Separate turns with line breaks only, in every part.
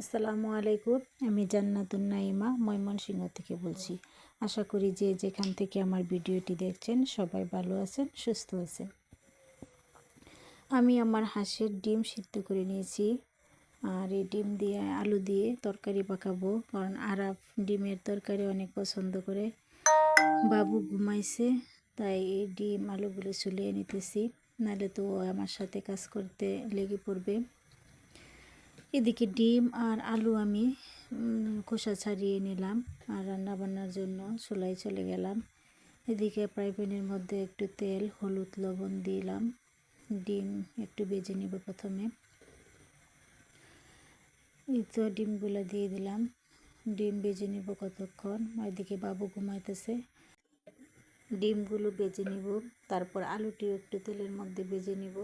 আসসালামু আলাইকুম, আমি জান্নাতুন নাইমা ময়মনসিংহ থেকে বলছি। আশা করি যে যেখান থেকে আমার ভিডিওটি দেখছেন সবাই ভালো আছেন, সুস্থ আছেন। আমি আমার হাঁসের ডিম সিদ্ধ করে নিয়েছি। আর এই ডিম দিয়ে আলু দিয়ে তরকারি পাকাবো, কারণ আরাফ ডিমের তরকারি অনেক পছন্দ করে। বাবু ঘুমাইছে, তাই এই ডিম আলুগুলো চুলিয়ে নিতেছি। নাহলে তো আমার সাথে কাজ করতে লেগে পড়বে। এদিকে ডিম আর আলু আমি খোসা ছাড়িয়ে নিলাম আর রান্না বান্নার জন্য চুলাই চলে গেলাম। এদিকে ফ্রাই প্যানের মধ্যে একটু তেল, হলুদ, লবণ দিলাম। ডিম একটু বেজে নিব প্রথমে। এই তো ডিমগুলো দিয়ে দিলাম। ডিম বেজে নিব কতক্ষণ? এদিকে বাবু ঘুমাইতেছে। ডিমগুলো বেজে নিব, তারপর আলুটিও একটু তেলের মধ্যে বেজে নিব।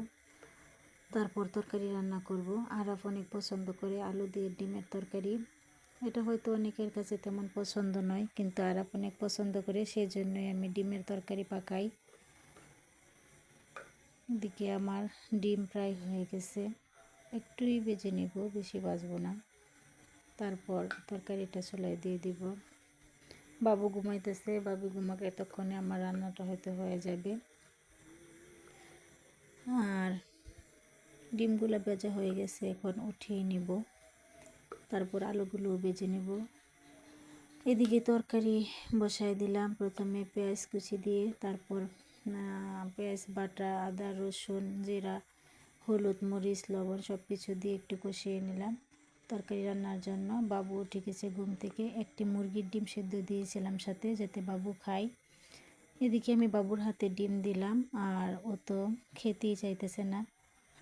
তারপর তরকারি রান্না করব। আরাফ অনেক পছন্দ করে আলু দিয়ে ডিমের তরকারি। এটা হয়তো অনেকের কাছে তেমন পছন্দ নয়, কিন্তু আরাফ অনেক পছন্দ করে সেই জন্যই আমি ডিমের তরকারি পাকাই। দিকে আমার ডিম প্রায় হয়ে গেছে। একটুই বেজে নিব, বেশি বাজবো না। তারপর তরকারিটা চলাই দিয়ে দিব। বাবু ঘুমাইতেছে, বাবু ঘুমাকে এতক্ষণে আমার রান্নাটা হয়তো হয়ে যাবে। আর ডিমগুলো বেজা হয়ে গেছে, এখন উঠিয়ে নিব। তারপর আলুগুলো বেজে নেব। এদিকে তরকারি বসাই দিলাম। প্রথমে পেঁয়াজ কুচি দিয়ে, তারপর পেঁয়াজ, বাটা, আদা, রসুন, জিরা, হলুদ, মরিচ, লবণ সব কিছু দিয়ে একটু কষিয়ে নিলাম তরকারি রান্নার জন্য। বাবু উঠে গেছে ঘুম থেকে। একটি মুরগির ডিম সেদ্ধ দিয়েছিলাম সাথে, যাতে বাবু খায়। এদিকে আমি বাবুর হাতে ডিম দিলাম, আর ও তো খেতেই চাইতেছে না।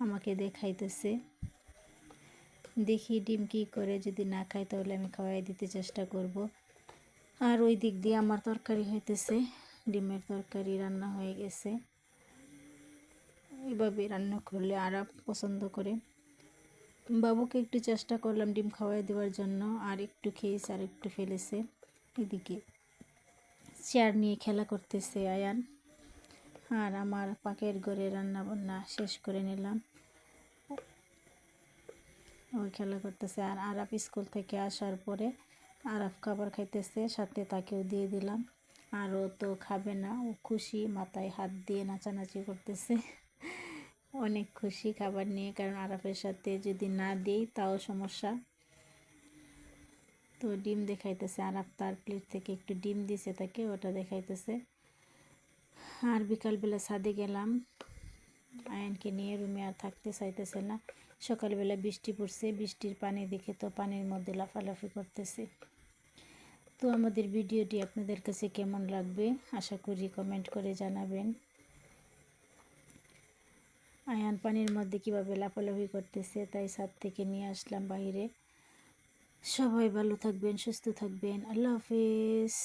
আমাকে দেখাইতেছে। দেখি ডিম কি করে যদি না খাই তাহলে আমি খাওয়াই দিতে চেষ্টা করব। আর ওই দিক দিয়ে আমার তরকারি হইতেছে, ডিমের তরকারি রান্না হয়ে গেছে। এইভাবে রান্না করলে আর পছন্দ করে। বাবুকে একটু চেষ্টা করলাম ডিম খাওয়াই দেওয়ার জন্য, আর একটু খেয়েছে আর একটু ফেলেছে। এদিকে চেয়ার নিয়ে খেলা করতেছে আয়ান। আর আমার পাকের ঘরে রান্না বান্না শেষ করে নিলাম। ওই খেলা করতেছে। আর আরাফ স্কুল থেকে আসার পরে আরাফ খাবার খাইতেছে, সাথে তাকেও দিয়ে দিলাম। আর ও তো খাবে না, ও খুশি, মাথায় হাত দিয়ে নাচানাচি করতেছে। অনেক খুশি খাবার নিয়ে, কারণ আরাফের সাথে যদি না দিই তাও সমস্যা। তো ডিম দেখাইতেছে। আরাফ তার প্লেট থেকে একটু ডিম দিছে তাকে, ওটা দেখাইতেছে। আর বিকালবেলা ছাদে গেলাম। আয়নকে নিয়ে রুমে আর থাকতে চাইতেছে না। সকালবেলা বৃষ্টি পড়ছে, বৃষ্টির পানি দেখে তো পানির মধ্যে লাফালাফি করতেছে। তো আমাদের ভিডিওটি আপনাদের কাছে কেমন লাগবে? আশা করি কমেন্ট করে জানাবেন। আয়ান পানির মধ্যে কীভাবে লাফালাফি করতেছে, তাই ছাদ থেকে নিয়ে আসলাম বাইরে সবাই ভালো থাকবেন, সুস্থ থাকবেন। আল্লাহ হাফিজ।